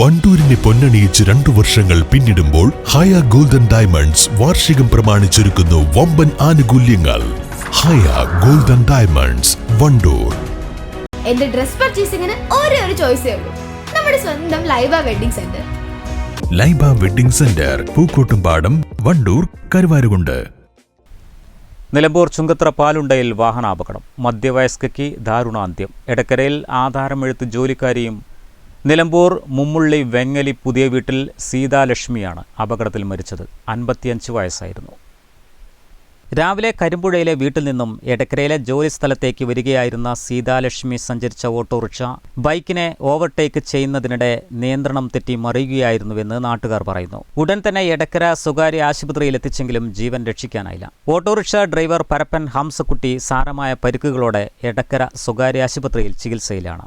വണ്ടൂരിനെ പൊന്നണിയിച്ച് രണ്ടു വർഷങ്ങൾ പിന്നിടുമ്പോൾ ഹയ ഗോൾഡൻ ഡയമണ്ട്സ് വാർഷികം പ്രമാണിച്ചൊരുക്കുന്നു വമ്പൻ ആനുകൂല്യങ്ങൾ. Haya golden diamonds Wandoor. എന്റെ ഡ്രസ് പർച്ചേസിംഗിന് ഒരേ ഒരു ചോയ്സ് ഉള്ളൂ. നമ്മുടെ സ്വന്തം Laiba wedding centre. Laiba wedding centre Pookkottumpadam Wandoor Karuvarakundu. Nilambur Chungathara പാലുണ്ടയിൽ വാഹനാപകടം. മധ്യവയസ്കയ്ക്ക് ദാരുണാന്ത്യം. എടക്കരയിൽ ആധാരമെഴുത്ത് ജോലിക്കാരിയും നിലമ്പൂർ മുമ്മുള്ളി വെങ്ങലി പുതിയ വീട്ടിൽ സീതാലക്ഷ്മിയാണ് അപകടത്തിൽ മരിച്ചത്. അൻപത്തിയഞ്ച് വയസ്സായിരുന്നു. രാവിലെ കരിമ്പുഴയിലെ വീട്ടിൽ നിന്നും എടക്കരയിലെ ജോലി സ്ഥലത്തേക്ക് വരികയായിരുന്ന സീതാലക്ഷ്മി സഞ്ചരിച്ച ഓട്ടോറിക്ഷ ബൈക്കിനെ ഓവർടേക്ക് ചെയ്യുന്നതിനിടെ നിയന്ത്രണം തെറ്റി മറിയുകയായിരുന്നുവെന്ന് നാട്ടുകാർ പറയുന്നു. ഉടൻ തന്നെ എടക്കര സ്വകാര്യ ആശുപത്രിയിൽ എത്തിച്ചെങ്കിലും ജീവൻ രക്ഷിക്കാനായില്ല. ഓട്ടോറിക്ഷ ഡ്രൈവർ പരപ്പൻ ഹംസക്കുട്ടി സാരമായ പരിക്കുകളോടെ എടക്കര സ്വകാര്യ ആശുപത്രിയിൽ ചികിത്സയിലാണ്.